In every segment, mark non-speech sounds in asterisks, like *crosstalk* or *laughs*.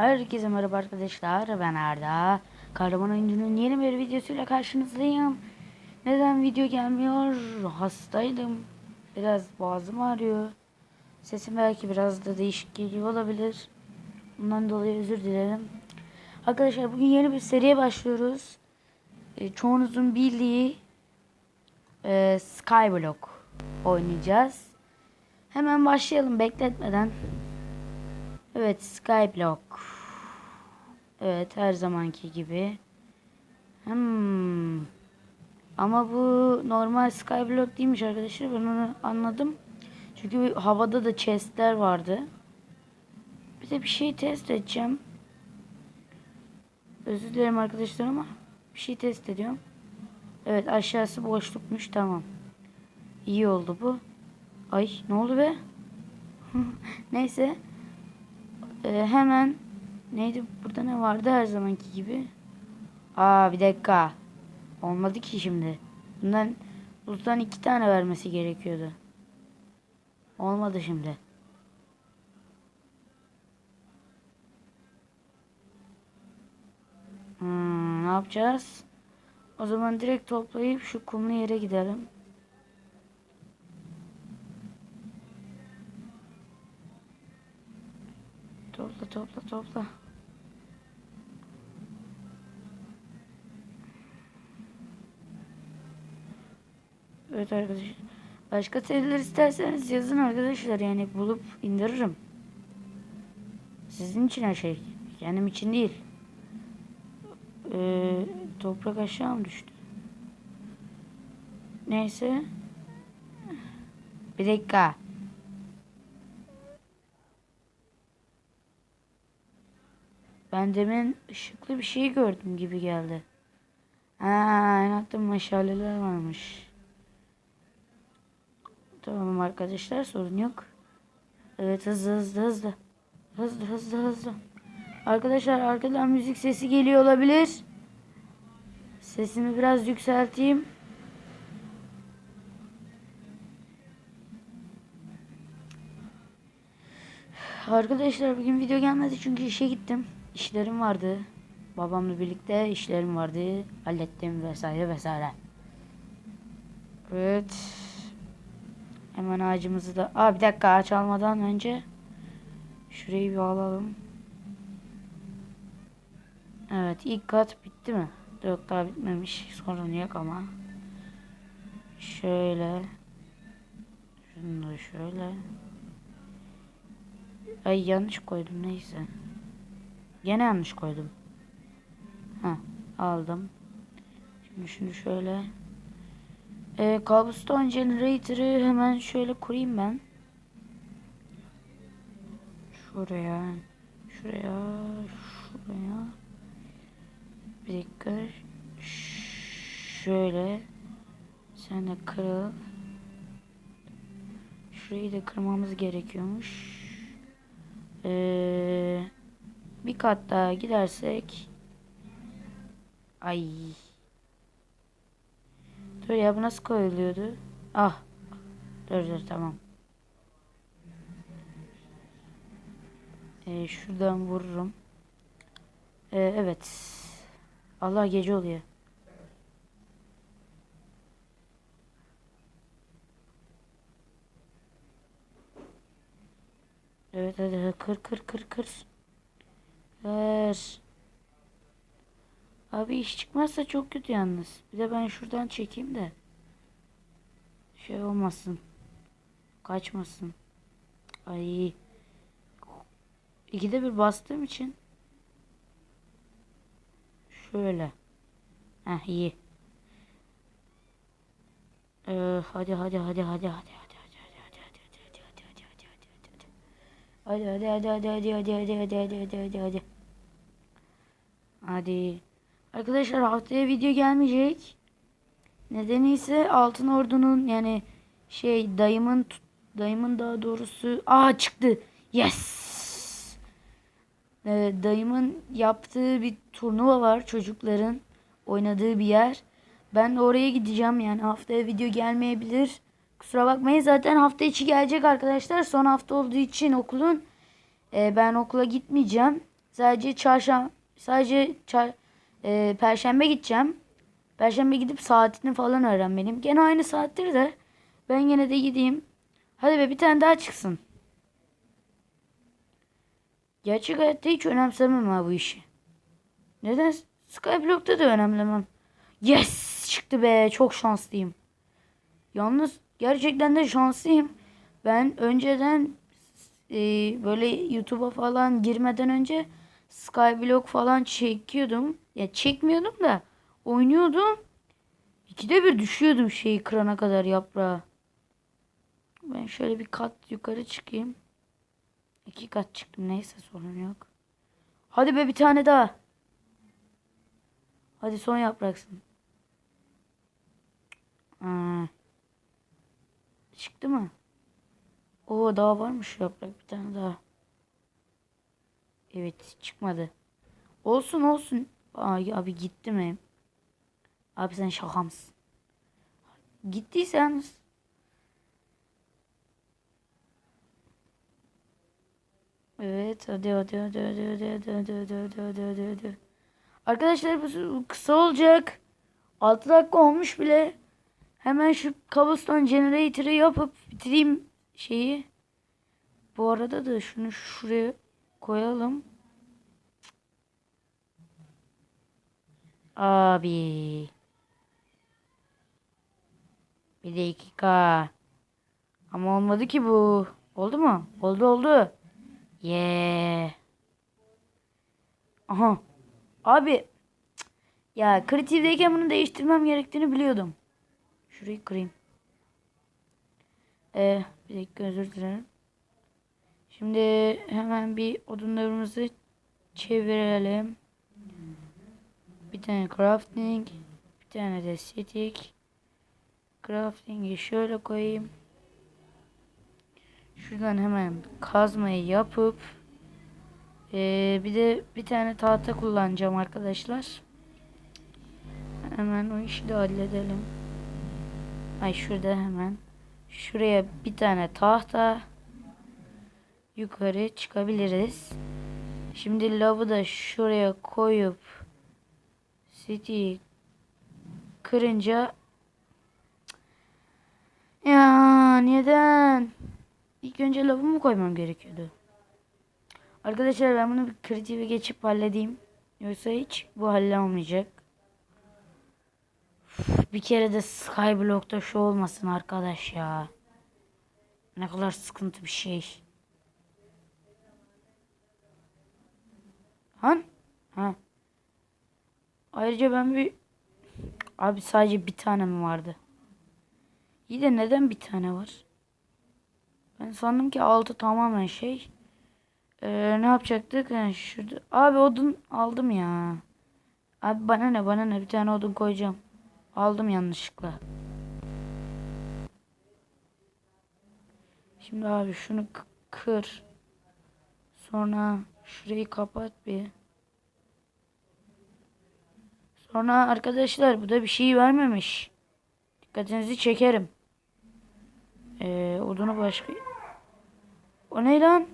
Herkese merhaba arkadaşlar. Ben Arda. Kahraman oyuncunun yeni bir videosuyla karşınızdayım. Neden video gelmiyor? Hastaydım. Biraz boğazım ağrıyor. Sesim belki biraz da değişik geliyor olabilir. Bundan dolayı özür dilerim. Arkadaşlar bugün yeni bir seriye başlıyoruz. E, çoğunuzun bildiği e, Skyblock oynayacağız. Hemen başlayalım bekletmeden. Evet Skyblock. Evet her zamanki gibi. Hmm. Ama bu normal Skyblock değilmiş arkadaşlar. Ben onu anladım. Çünkü havada da chestler vardı. Bir de bir şey test edeceğim. Özür dilerim arkadaşlar ama bir şey test ediyorum. Evet aşağısı boşlukmuş tamam. İyi oldu bu. Ay ne oldu be? *laughs* Neyse. Ee, hemen neydi burada ne vardı her zamanki gibi. Aa bir dakika. Olmadı ki şimdi. Bundan bundan iki tane vermesi gerekiyordu. Olmadı şimdi. Hmm, ne yapacağız? O zaman direkt toplayıp şu kumlu yere gidelim. Topla topla topla. Evet arkadaşlar. Başka seriler isterseniz yazın arkadaşlar. Yani bulup indiririm. Sizin için her şey. Kendim için değil. Ee, toprak aşağı mı düştü? Neyse. Bir dakika. Ben demin ışıklı bir şey gördüm gibi geldi. Ha, en altta meşaleler varmış. Tamam arkadaşlar sorun yok. Evet hızlı hızlı hızlı. Hızlı hızlı hızlı. Arkadaşlar arkadan müzik sesi geliyor olabilir. Sesimi biraz yükselteyim. Arkadaşlar bugün video gelmedi çünkü işe gittim. İşlerim vardı. Babamla birlikte işlerim vardı. Hallettim vesaire vesaire. Evet. Hemen ağacımızı da... Aa bir dakika ağaç almadan önce şurayı bir alalım. Evet ilk kat bitti mi? Yok daha bitmemiş. Sorun yok ama. Şöyle. Şunu da şöyle. Ay yanlış koydum neyse. Gene yanlış koydum. Ha aldım. Şimdi şunu şöyle. Ee, cobblestone generator'ı hemen şöyle kurayım ben. Şuraya. Şuraya. Şuraya. Bir dakika. Şöyle. Sen de kırıl. Şurayı da kırmamız gerekiyormuş. Ee, bir kat daha gidersek. Ay. Dur ya bu nasıl koyuluyordu? Ah. Dur dur tamam. Ee, şuradan vururum. Ee, evet. Allah gece oluyor. Evet hadi kır kır kır kır. Kır. Abi iş çıkmazsa çok kötü yalnız. Bir de ben şuradan çekeyim de. Şey olmasın. Kaçmasın. Ay. İkide bir bastığım için. Şöyle. Heh iyi. Ee, hadi hadi hadi hadi hadi hadi hadi hadi hadi hadi hadi hadi hadi hadi hadi hadi hadi hadi hadi Arkadaşlar haftaya video gelmeyecek. Nedeni ise Altın Ordu'nun yani şey dayımın dayımın daha doğrusu aa çıktı. Yes. Ee, dayımın yaptığı bir turnuva var çocukların oynadığı bir yer. Ben de oraya gideceğim yani haftaya video gelmeyebilir. Kusura bakmayın zaten hafta içi gelecek arkadaşlar. Son hafta olduğu için okulun e, ben okula gitmeyeceğim. Sadece çarşamba sadece çar e, perşembe gideceğim. Perşembe gidip saatini falan öğrenmeliyim. Gene aynı saattir de ben gene de gideyim. Hadi be bir tane daha çıksın. Gerçek hayatta hiç önemsemem ha bu işi. Neden? Skyblock'ta da önemlemem. Yes! Çıktı be. Çok şanslıyım. Yalnız gerçekten de şanslıyım. Ben önceden e, böyle YouTube'a falan girmeden önce Skyblock falan çekiyordum. Ya çekmiyordum da oynuyordum. İkide bir düşüyordum şeyi kırana kadar yaprağı. Ben şöyle bir kat yukarı çıkayım. İki kat çıktım. Neyse sorun yok. Hadi be bir tane daha. Hadi son yapraksın. Aa. Çıktı mı? Oo daha varmış yaprak bir tane daha. Evet çıkmadı. Olsun olsun. Ay abi gitti mi? Abi sen şaka mısın? Gittiysen Evet hadi hadi hadi hadi hadi hadi hadi hadi hadi hadi hadi hadi. Arkadaşlar bu kısa olacak. 6 dakika olmuş bile. Hemen şu cobblestone generator'ı yapıp bitireyim şeyi. Bu arada da şunu şuraya koyalım. Abi. Bir dakika. Ama olmadı ki bu. Oldu mu? Oldu oldu. Yeah. Aha. Abi. Ya kreatifdeyken bunu değiştirmem gerektiğini biliyordum. Şurayı kırayım. Ee, bir dakika özür dilerim. Şimdi hemen bir odunlarımızı çevirelim. Bir tane crafting. Bir tane de static. Crafting'i şöyle koyayım. Şuradan hemen kazmayı yapıp ee, bir de bir tane tahta kullanacağım arkadaşlar. Hemen o işi de halledelim. Ay şurada hemen. Şuraya bir tane tahta yukarı çıkabiliriz. Şimdi lavı da şuraya koyup city kırınca ya neden? İlk önce lavı mı koymam gerekiyordu? Arkadaşlar ben bunu bir kreatife geçip halledeyim. Yoksa hiç bu hallolmayacak. Üf, Bir kere de Skyblock'ta şu olmasın arkadaş ya. Ne kadar sıkıntı bir şey. Han? Ha. Ayrıca ben bir... Abi sadece bir tane mi vardı? İyi de neden bir tane var? Ben sandım ki altı tamamen şey. Ee, ne yapacaktık? Yani şurada. Abi odun aldım ya. Abi bana ne bana ne bir tane odun koyacağım. Aldım yanlışlıkla. Şimdi abi şunu kır. Sonra şurayı kapat bir. Sonra arkadaşlar bu da bir şey vermemiş. Dikkatinizi çekerim. Ee, odunu başka... O ne lan?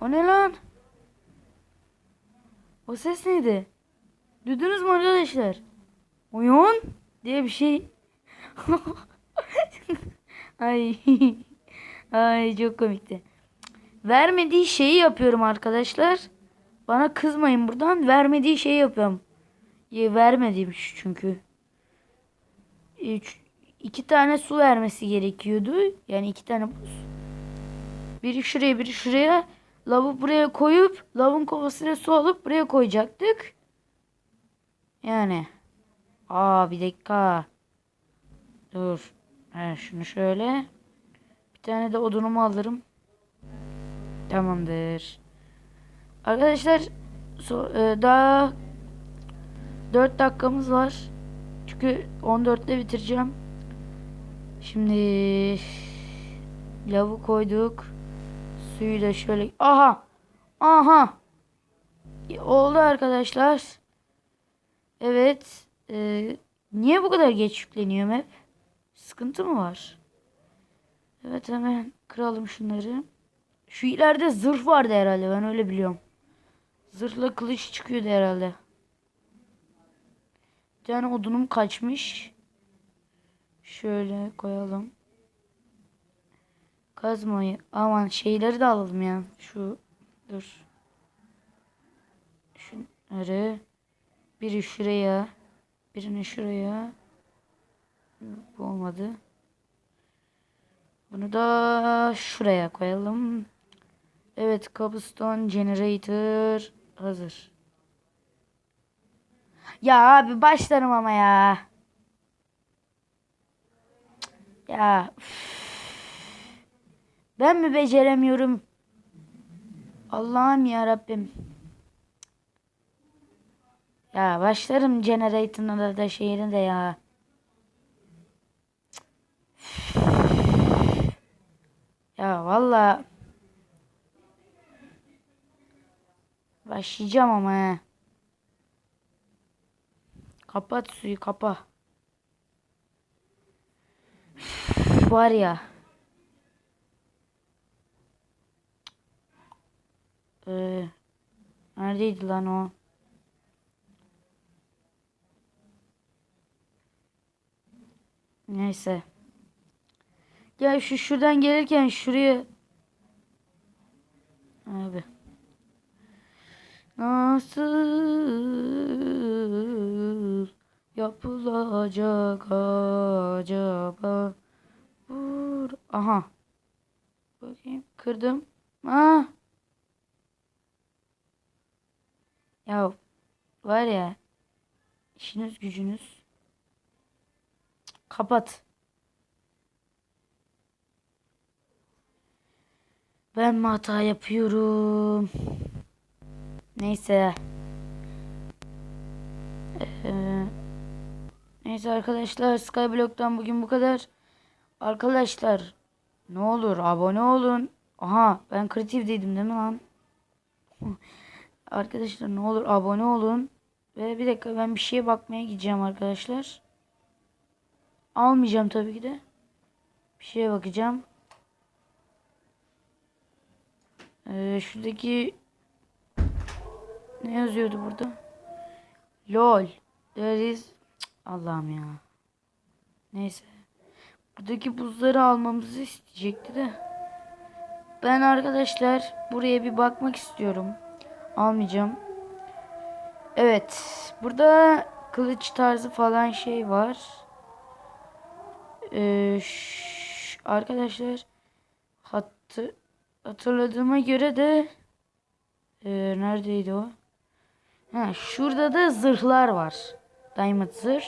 O ne lan? O ses neydi? Duydunuz mu arkadaşlar? Oyun diye bir şey. *laughs* Ay. Ay çok komikti. Vermediği şeyi yapıyorum arkadaşlar. Bana kızmayın buradan. Vermediği şeyi yapıyorum. Ya vermediğim çünkü. Üç, iki tane su vermesi gerekiyordu. Yani iki tane buz. Biri şuraya biri şuraya. Lavı buraya koyup lavın kovasıyla su alıp buraya koyacaktık. Yani. Aa bir dakika. Dur. He, şunu şöyle. Bir tane de odunumu alırım. Tamamdır. Arkadaşlar so, e, daha 4 dakikamız var. Çünkü 14'te bitireceğim. Şimdi lavı koyduk. Suyu da şöyle. Aha. Aha. Oldu arkadaşlar. Evet. Ee, niye bu kadar geç yükleniyor map? Sıkıntı mı var? Evet hemen kıralım şunları. Şu ileride zırh vardı herhalde ben öyle biliyorum. Zırhla kılıç çıkıyordu herhalde. Bir tane odunum kaçmış. Şöyle koyalım. Kazmayı aman şeyleri de alalım ya. Şu dur. Şunları biri şuraya birini şuraya bu olmadı. Bunu da şuraya koyalım. Evet, cobblestone generator hazır. Ya abi başlarım ama ya. Ya. Ben mi beceremiyorum? Allah'ım ya Rabbim. Ya başlarım generator'ına da şeyini de ya. Ya valla başlayacağım ama he. Kapat suyu kapa. Var ya. Ee, neredeydi lan o? Neyse. Ya şu şuradan gelirken şuraya abi nasıl yapılacak acaba? Vur. aha. Bakayım. Kırdım. Ah. Ya var ya işiniz gücünüz. Kapat. Ben mi hata yapıyorum? Neyse. Ee, neyse arkadaşlar Skyblock'tan bugün bu kadar. Arkadaşlar ne olur abone olun. Aha ben kreatifdeydim değil mi lan? arkadaşlar ne olur abone olun. Ve bir dakika ben bir şeye bakmaya gideceğim arkadaşlar. Almayacağım tabii ki de. Bir şeye bakacağım. Ee, şuradaki ne yazıyordu burada? LOL. There is Allah'ım ya. Neyse. Buradaki buzları almamızı isteyecekti de. Ben arkadaşlar buraya bir bakmak istiyorum. Almayacağım. Evet. Burada kılıç tarzı falan şey var. Ee, arkadaşlar hattı Hatırladığıma göre de e, neredeydi o? Ha, şurada da zırhlar var. Diamond zırh.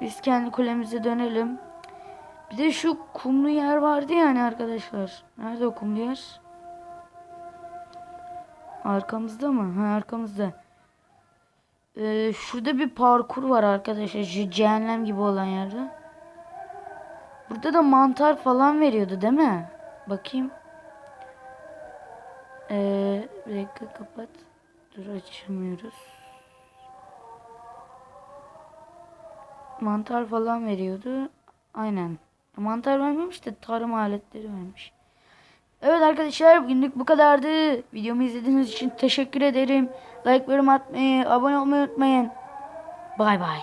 Biz kendi kulemize dönelim. Bir de şu kumlu yer vardı yani arkadaşlar. Nerede o kumlu yer? Arkamızda mı? Ha arkamızda. Ee, şurada bir parkur var arkadaşlar. Şu cehennem gibi olan yerde. Burada da mantar falan veriyordu değil mi? Bakayım. Ee, bir dakika kapat. Dur açamıyoruz. Mantar falan veriyordu. Aynen. Mantar vermemiş de tarım aletleri vermiş. Evet arkadaşlar bugünlük bu kadardı. Videomu izlediğiniz için teşekkür ederim. Like, yorum atmayı, abone olmayı unutmayın. Bay bay.